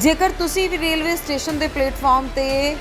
ਜੇਕਰ ਤੁਸੀਂ ਵੀ ਰੇਲਵੇ ਸਟੇਸ਼ਨ ਦੇ ਪਲੇਟਫਾਰਮ ਤੇ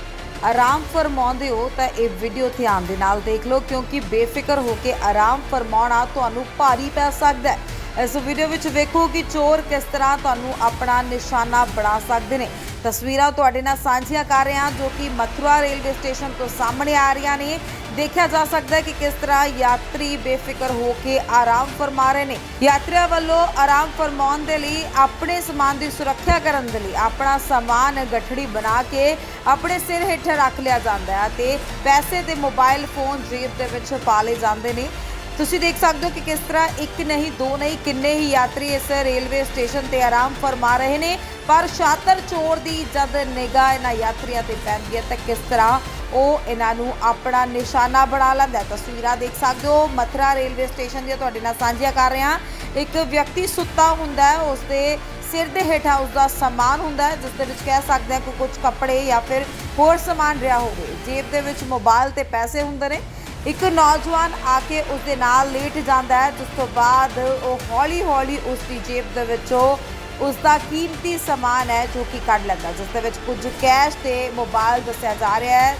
ਆਰਾਮ ਫਰਮਾਉਂਦੇ ਹੋ, ਤਾਂ ਇਹ ਵੀਡੀਓ ਧਿਆਨ ਦੇ ਨਾਲ ਦੇਖ ਲਓ, ਕਿਉਂਕਿ ਬੇਫਿਕਰ ਹੋ ਕੇ ਆਰਾਮ ਫਰਮਾਉਣਾ ਤੁਹਾਨੂੰ ਭਾਰੀ ਪੈ ਸਕਦਾ ਹੈ। ਇਸ ਵੀਡੀਓ ਵਿੱਚ ਵੇਖੋ ਕਿ ਚੋਰ ਕਿਸ ਤਰ੍ਹਾਂ ਤੁਹਾਨੂੰ ਆਪਣਾ ਨਿਸ਼ਾਨਾ ਬਣਾ ਸਕਦੇ ਨੇ। ਤਸਵੀਰਾਂ ਤੁਹਾਡੇ ਨਾਲ ਸਾਂਝੀਆਂ ਕਰ ਰਹੇ ਹਾਂ, ਜੋ ਕਿ ਮਥੁਰਾ ਰੇਲਵੇ ਸਟੇਸ਼ਨ ਤੋਂ ਸਾਹਮਣੇ ਆ ਰਹੀਆਂ ਨੇ। ਦੇਖਿਆ ਜਾ ਸਕਦਾ ਹੈ ਕਿ ਕਿਸ ਤਰ੍ਹਾਂ ਯਾਤਰੀ ਬੇਫਿਕਰ ਹੋ ਕੇ ਆਰਾਮ ਫਰਮਾ ਰਹੇ ਨੇ। ਯਾਤਰੀਆਂ ਵੱਲੋਂ ਆਰਾਮ ਫਰਮਾਉਣ ਦੇ ਲਈ, ਆਪਣੇ ਸਮਾਨ ਦੀ ਸੁਰੱਖਿਆ ਕਰਨ ਦੇ ਲਈ ਆਪਣਾ ਸਮਾਨ ਗਠੜੀ ਬਣਾ ਕੇ ਆਪਣੇ ਸਿਰ ਹੇਠ ਰੱਖ ਲਿਆ ਜਾਂਦਾ ਹੈ ਤੇ ਪੈਸੇ ਤੇ ਮੋਬਾਈਲ ਫੋਨ ਜੇਬ ਦੇ ਵਿੱਚ ਪਾ ਲਏ ਜਾਂਦੇ ਨੇ। ਤੁਸੀਂ ਦੇਖ ਸਕਦੇ ਹੋ ਕਿ ਕਿਸ ਤਰ੍ਹਾਂ ਇੱਕ ਨਹੀਂ, ਦੋ ਨਹੀਂ, ਕਿੰਨੇ ਹੀ ਯਾਤਰੀ ਇਸ ਰੇਲਵੇ ਸਟੇਸ਼ਨ ਤੇ ਆਰਾਮ ਫਰਮਾ ਰਹੇ ਨੇ। ਪਰ ਸ਼ਾਤਰ ਚੋਰ ਦੀ ਜਦ ਨਿਗਾਹ ਇਹਨਾਂ ਯਾਤਰੀਆਂ ਤੇ ਪੈਂਦੀ ਹੈ ਤਾਂ ਕਿਸ ਤਰ੍ਹਾਂ ਉਹ ਇਹਨਾਂ ਨੂੰ ਆਪਣਾ ਨਿਸ਼ਾਨਾ ਬਣਾ ਲੈਂਦਾ ਤਸਵੀਰਾਂ ਦੇਖ ਸਕਦੇ ਹੋ, ਮਥੁਰਾ ਰੇਲਵੇ ਸਟੇਸ਼ਨ ਦੀਆਂ ਤੁਹਾਡੇ ਨਾਲ ਸਾਂਝੀਆਂ ਕਰ ਰਹੇ ਹਾਂ। ਇੱਕ ਵਿਅਕਤੀ ਸੁੱਤਾ ਹੁੰਦਾ ਹੈ ਉਸ ਦੇ ਸਿਰ ਦੇ ਹੇਠਾਂ ਉਸ ਦਾ ਸਮਾਨ ਹੁੰਦਾ ਹੈ, ਜਿਸ ਦੇ ਵਿੱਚ ਕਹਿ ਸਕਦੇ ਹਾਂ ਕਿ ਕੁਝ ਕੱਪੜੇ ਜਾਂ ਫਿਰ ਹੋਰ ਸਮਾਨ ਰਿਹਾ ਹੋਵੇ। ਜੇਬ ਦੇ ਵਿੱਚ ਮੋਬਾਈਲ ਤੇ ਪੈਸੇ ਹੁੰਦੇ ਨੇ। ਇੱਕ ਨੌਜਵਾਨ ਆ ਕੇ ਉਸ ਦੇ ਨਾਲ ਲੇਟ ਜਾਂਦਾ ਹੈ, ਜਿਸ ਤੋਂ ਬਾਅਦ ਉਹ ਹੌਲੀ-ਹੌਲੀ ਉਸ ਦੀ ਜੇਬ ਦੇ ਵਿੱਚੋਂ ਉਸ ਦਾ ਕੀਮਤੀ ਸਮਾਨ ਹੈ, ਜੋ ਕਿ ਕੱਢ ਲੈਂਦਾ ਜਿਸ ਦੇ ਵਿੱਚ ਕੁਝ ਕੈਸ਼ ਤੇ ਮੋਬਾਈਲ ਦੱਸਿਆ ਜਾ ਰਿਹਾ ਹੈ।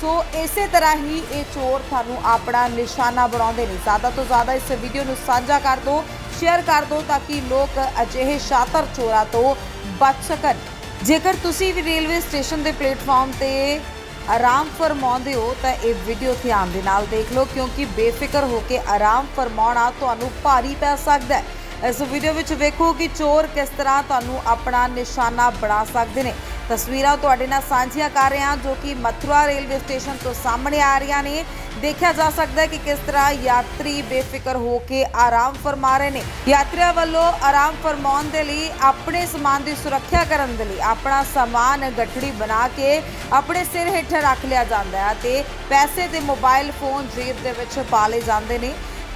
ਸੋ ਇਸੇ ਤਰ੍ਹਾਂ ਹੀ ਇਹ ਚੋਰ ਤੁਹਾਨੂੰ ਆਪਣਾ ਨਿਸ਼ਾਨਾ ਬਣਾਉਂਦੇ ਨੇ। ਜ਼ਿਆਦਾ ਤੋਂ ਜ਼ਿਆਦਾ ਇਸ ਵੀਡੀਓ ਨੂੰ ਸਾਂਝਾ ਕਰ ਦਿਓ, ਸ਼ੇਅਰ ਕਰ ਦਿਓ, ਤਾਂ ਕਿ ਲੋਕ ਅਜਿਹੇ ਸ਼ਾਤਰ ਚੋਰਾਂ ਤੋਂ ਬਚ ਸਕਣ। ਜੇਕਰ ਤੁਸੀਂ ਵੀ ਰੇਲਵੇ ਸਟੇਸ਼ਨ ਦੇ ਪਲੇਟਫਾਰਮ ਤੇ ਆਰਾਮ ਫਰਮਾਉਂਦੇ ਹੋ ਤਾਂ ਇਹ ਵੀਡੀਓ ਧਿਆਨ ਦੇ ਨਾਲ ਦੇਖ ਲਓ, ਕਿਉਂਕਿ ਬੇਫਿਕਰ ਹੋ ਕੇ ਆਰਾਮ ਫਰਮਾਉਣਾ ਤੁਹਾਨੂੰ ਭਾਰੀ ਪੈ ਸਕਦਾ ਹੈ। ਇਸ ਵੀਡੀਓ ਵਿੱਚ ਵੇਖੋ ਕਿ ਚੋਰ ਕਿਸ ਤਰ੍ਹਾਂ ਤੁਹਾਨੂੰ ਆਪਣਾ ਨਿਸ਼ਾਨਾ ਬਣਾ ਸਕਦੇ ਨੇ। ਤਸਵੀਰਾਂ ਤੁਹਾਡੇ ਨਾਲ ਸਾਂਝੀਆਂ ਕਰ ਰਹੇ ਹਾਂ, ਜੋ ਕਿ ਮਥੁਰਾ ਰੇਲਵੇ ਸਟੇਸ਼ਨ ਤੋਂ ਸਾਹਮਣੇ ਆ ਰਹੀਆਂ ਨੇ। ਦੇਖਿਆ ਜਾ ਸਕਦਾ ਹੈ ਕਿ ਕਿਸ ਤਰ੍ਹਾਂ ਯਾਤਰੀ ਬੇਫਿਕਰ ਹੋ ਕੇ ਆਰਾਮ ਫਰਮਾ ਰਹੇ ਨੇ। ਯਾਤਰੀਆਂ ਵੱਲੋਂ ਆਰਾਮ ਫਰਮਾਉਣ ਦੇ ਲਈ, ਆਪਣੇ ਸਮਾਨ ਦੀ ਸੁਰੱਖਿਆ ਕਰਨ ਦੇ ਲਈ, ਆਪਣਾ ਸਮਾਨ ਗੱਠੜੀ ਬਣਾ ਕੇ ਆਪਣੇ ਸਿਰ ਹੇਠ ਰੱਖ ਲਿਆ ਜਾਂਦਾ ਹੈ ਤੇ ਪੈਸੇ ਤੇ ਮੋਬਾਈਲ ਫੋਨ ਜੇਬ ਦੇ ਵਿੱਚ ਪਾ ਲਏ ਜਾਂਦੇ ਨੇ।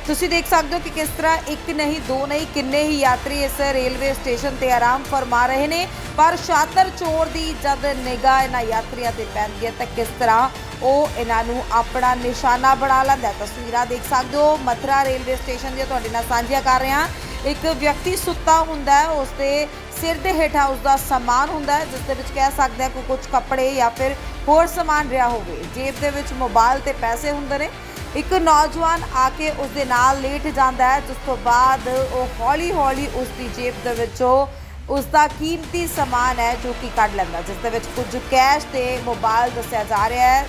ਤੁਸੀਂ ਦੇਖ ਸਕਦੇ ਹੋ ਕਿ ਕਿਸ ਤਰ੍ਹਾਂ ਇੱਕ ਨਹੀਂ, ਦੋ ਨਹੀਂ, ਕਿੰਨੇ ਹੀ ਯਾਤਰੀ ਇਸ ਰੇਲਵੇ ਸਟੇਸ਼ਨ ਤੇ ਆਰਾਮ ਫਰਮਾ ਰਹੇ ਨੇ। ਪਰ ਸ਼ਾਤਰ ਚੋਰ ਦੀ ਜਦ ਨਿਗਾਹ ਇਹਨਾਂ ਯਾਤਰੀਆਂ ਤੇ ਪੈਂਦੀ ਹੈ, ਤਾਂ ਕਿਸ ਤਰ੍ਹਾਂ ਉਹ ਇਹਨਾਂ ਨੂੰ ਆਪਣਾ ਨਿਸ਼ਾਨਾ ਬਣਾ ਲੈਂਦਾ ਤਸਵੀਰਾਂ ਦੇਖ ਸਕਦੇ ਹੋ, ਮਥੁਰਾ ਰੇਲਵੇ ਸਟੇਸ਼ਨ ਦੀਆਂ ਤੁਹਾਡੇ ਨਾਲ ਸਾਂਝੀਆਂ ਕਰ ਰਹੇ ਹਾਂ। ਇੱਕ ਵਿਅਕਤੀ ਸੁੱਤਾ ਹੁੰਦਾ ਹੈ, ਉਸ ਦੇ ਸਿਰ ਦੇ ਹੇਠਾਂ ਉਸ ਦਾ ਸਮਾਨ ਹੁੰਦਾ ਹੈ, ਜਿਸ ਦੇ ਵਿੱਚ ਕਹਿ ਸਕਦੇ ਹਾਂ ਕਿ ਕੁਝ ਕੱਪੜੇ ਜਾਂ ਫਿਰ ਹੋਰ ਸਮਾਨ ਰਿਹਾ ਹੋਵੇ। ਜੇਬ ਦੇ ਵਿੱਚ ਮੋਬਾਈਲ ਤੇ ਪੈਸੇ ਹੁੰਦੇ ਨੇ। ਇੱਕ ਨੌਜਵਾਨ ਆ ਕੇ ਉਸ ਦੇ ਨਾਲ ਲੇਟ ਜਾਂਦਾ ਹੈ, ਜਿਸ ਤੋਂ ਬਾਅਦ ਉਹ ਹੌਲੀ-ਹੌਲੀ ਉਸ ਦੀ ਜੇਬ ਦੇ ਵਿੱਚੋਂ ਉਸ ਦਾ ਕੀਮਤੀ ਸਮਾਨ ਹੈ, ਜੋ ਕਿ ਕੱਢ ਲੈਂਦਾ, ਜਿਸ ਦੇ ਵਿੱਚ ਕੁਝ ਕੈਸ਼ ਤੇ ਮੋਬਾਈਲ ਦੱਸਿਆ ਜਾ ਰਿਹਾ ਹੈ।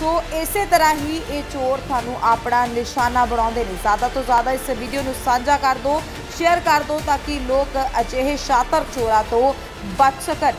ਸੋ ਇਸੇ ਤਰ੍ਹਾਂ ਹੀ ਇਹ ਚੋਰ ਤੁਹਾਨੂੰ ਆਪਣਾ ਨਿਸ਼ਾਨਾ ਬਣਾਉਂਦੇ ਨੇ। ਜ਼ਿਆਦਾ ਤੋਂ ਜ਼ਿਆਦਾ ਇਸ ਵੀਡੀਓ ਨੂੰ ਸਾਂਝਾ ਕਰ ਦਿਓ, ਸ਼ੇਅਰ ਕਰ ਦਿਓ, ਤਾਂ ਕਿ ਲੋਕ ਅਜਿਹੇ ਸ਼ਾਤਰ ਚੋਰਾਂ ਤੋਂ ਬਚ ਸਕਣ।